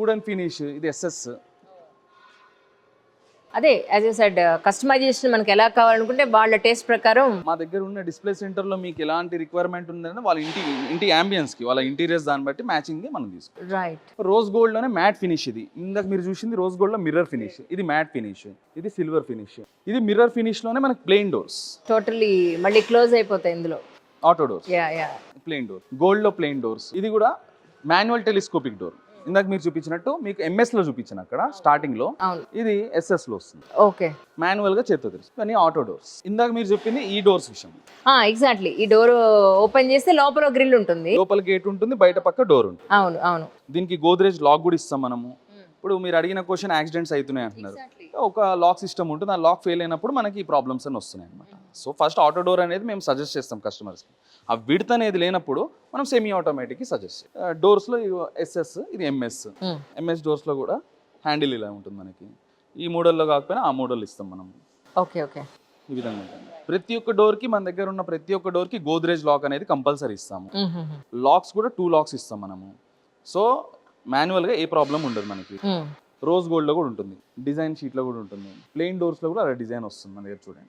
Wooden finish ఇది SS అదే as you said customization మనకి ఎలా కావాలనుకుంటే వాళ్ళ టేస్ట్ ప్రకారం. మా దగ్గర ఉన్న డిస్ప్లే సెంటర్లో మీకు ఎలాంటి రిక్వైర్మెంట్ ఉందంటే వాళ్ళ ఇంటి ఇంటి కి వాళ్ళ ఇంటీరియర్స్ దాన్ని బట్టి మ్యాచింగ్ మనం తీసుకో రైట్ రోజ్ గోల్డ్లోనే మ్యాట్ ఫినిష్ ఇది. ఇందాక మీరు చూసింది రోజ్ గోల్డ్లో మిర్రర్ ఫినిష్ ఇది మ్యాట్ ఫినిష్ ఇది సిల్వర్ ఫినిష్ ఇది మిర్రర్ ఫినిష్లోనే మనకి ప్లెయిన్ డోర్స్ టోటల్లీ మళ్ళీ క్లోజ్ అయిపోతాయి ఇందులో. Auto doors yeah yeah plain door గోల్డ్లో ప్లెయిన్ డోర్స్ ఇది కూడా మాన్యువల్ టెలిస్కోపిక్ డోర్ ఇందాక మీరు చూపించినట్టు మీకు ఎంఎస్లో చూపించాను అక్కడ స్టార్టింగ్లో. ఇది ఎస్ఎస్లో వస్తుంది. ఓకే. మాన్యువల్గా చేత్తో తెలుసు కానీ ఆటో డోర్స్ ఇందాక మీరు చెప్పింది ఈ డోర్స్ విషయం. ఎగ్జాక్ట్లీ ఈ డోర్ ఓపెన్ చేస్తే లోపల గ్రిల్ ఉంటుంది. లోపల గేట్ ఉంటుంది బయట పక్క డోర్ ఉంటుంది. అవును అవును. దీనికి గోద్రేజ్ లాక్ కూడా ఇస్తాం మనము. ఇప్పుడు మీరు అడిగిన క్వశ్చన్ యాక్సిడెంట్స్ అవుతున్నాయి అంటున్నారు. ఒక లాక్ సిస్టమ్ ఉంటుంది ఆ లాక్ ఫెయిల్ అయినప్పుడు మనకి ఈ ప్రాబ్లమ్స్ అని వస్తున్నాయి అనమాట సో ఫస్ట్ ఆటో డోర్ అనేది మేము సజెస్ట్ చేస్తాం కస్టమర్స్కి ఆ విడత్ అనేది లేనప్పుడు మనం సెమీ ఆటోమేటిక్ సజెస్ట్ డోర్స్లో ఎస్ఎస్ ఇది ఎంఎస్. ఎంఎస్ డోర్స్లో కూడా హ్యాండిల్ ఇలా ఉంటుంది మనకి. ఈ మోడల్లో కాకపోయినా ఆ మోడల్ ఇస్తాం మనం. ఓకే ఓకే ఈ విధంగా ఉంటుంది. ప్రతి ఒక్క డోర్కి మన దగ్గర ఉన్న ప్రతి ఒక్క డోర్కి గోద్రేజ్ లాక్ అనేది కంపల్సరీ ఇస్తాము. లాక్స్ కూడా టూ లాక్స్ ఇస్తాం మనము. సో మాన్యువల్గా ఏ ప్రాబ్లం ఉండదు మనకి. రోజ్ గోల్డ్లో కూడా ఉంటుంది. డిజైన్ షీట్లో కూడా ఉంటుంది. ప్లెయిన్ డోర్స్లో కూడా అలా డిజైన్ వస్తుంది మన దగ్గర చూడండి.